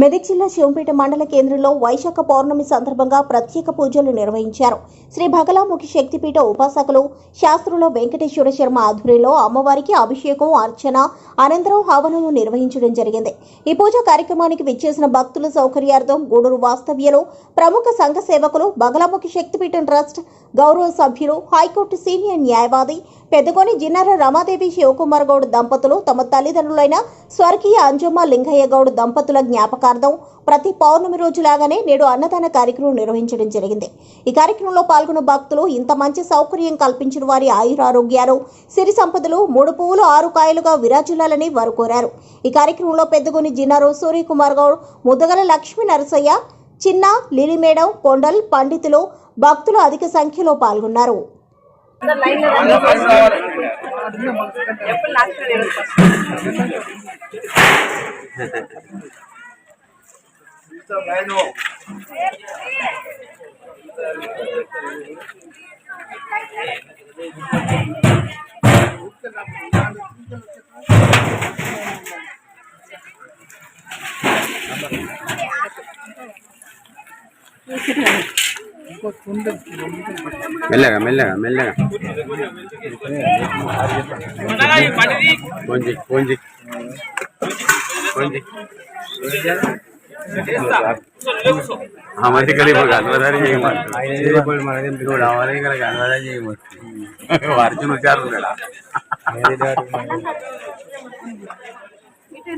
మెదక్ జిల్లా శివంపేట మండల కేంద్రంలో వైశాఖ పౌర్ణమి సందర్భంగా ప్రత్యేక పూజలు నిర్వహించారు. శ్రీ భగలాముఖి శక్తిపీఠ ఉపాసకులు శాస్త్రుల వెంకటేశ్వర శర్మ ఆధ్వర్యంలో అమ్మవారికి అభిషేకం అర్చన అనంతరం హవనము నిర్వహించడం జరిగింది. ఈ పూజ కార్యక్రమానికి విచ్చేసిన భక్తుల సౌకర్యార్థం గూడూరు వాస్తవ్యలో ప్రముఖ సంఘ సేవకులు బగలాముఖి శక్తిపీఠం ట్రస్ట్ గౌరవ సభ్యులు హైకోర్టు సీనియర్ న్యాయవాది పెద్దగోని జిన్నర రమాదేవి శివకుమార్ గౌడ్ దంపతులు తమ తల్లిదండ్రులైన స్వర్గీయ అంజమ్మ లింగయ్య గౌడ్ దంపతుల జ్ఞాపకార్థం ప్రతి పౌర్ణమి రోజులాగానే నేడు అన్నదాన కార్యక్రమం నిర్వహించడం జరిగింది. ఈ కార్యక్రమంలో పాల్గొన్న భక్తులు ఇంత మంచి సౌకర్యం కల్పించిన వారి ఆయురారోగ్యాలు సిరి సంపదలు మూడు పువ్వులు ఆరు కాయలుగా విరాజిల్లాలని వారు కోరారు. ఈ కార్యక్రమంలో పెద్దగొని జిన్నారు సూర్యకుమార్ గౌడ్ ముద్దగల లక్ష్మీ నరసయ్య చిన్న లిలిమేడం కొండల్ పండితులు భక్తులు అధిక సంఖ్యలో పాల్గొన్నారు. Okay. మెల్లగా మెల్లగా మెల్లగా కొంచెం కొంచెం కొంచెం हमारे गली में गानवादा नहीं मत చూడు हमारे गली गानवादा नहीं मत అర్జున్ వచ్చారు ఉన్నాడా కొంచెం ఇంగ్లీష్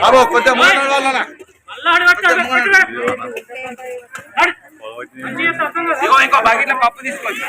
బాబు కొంచెం ఇంకో బకెట్లో పప్పు తీసుకోవచ్చు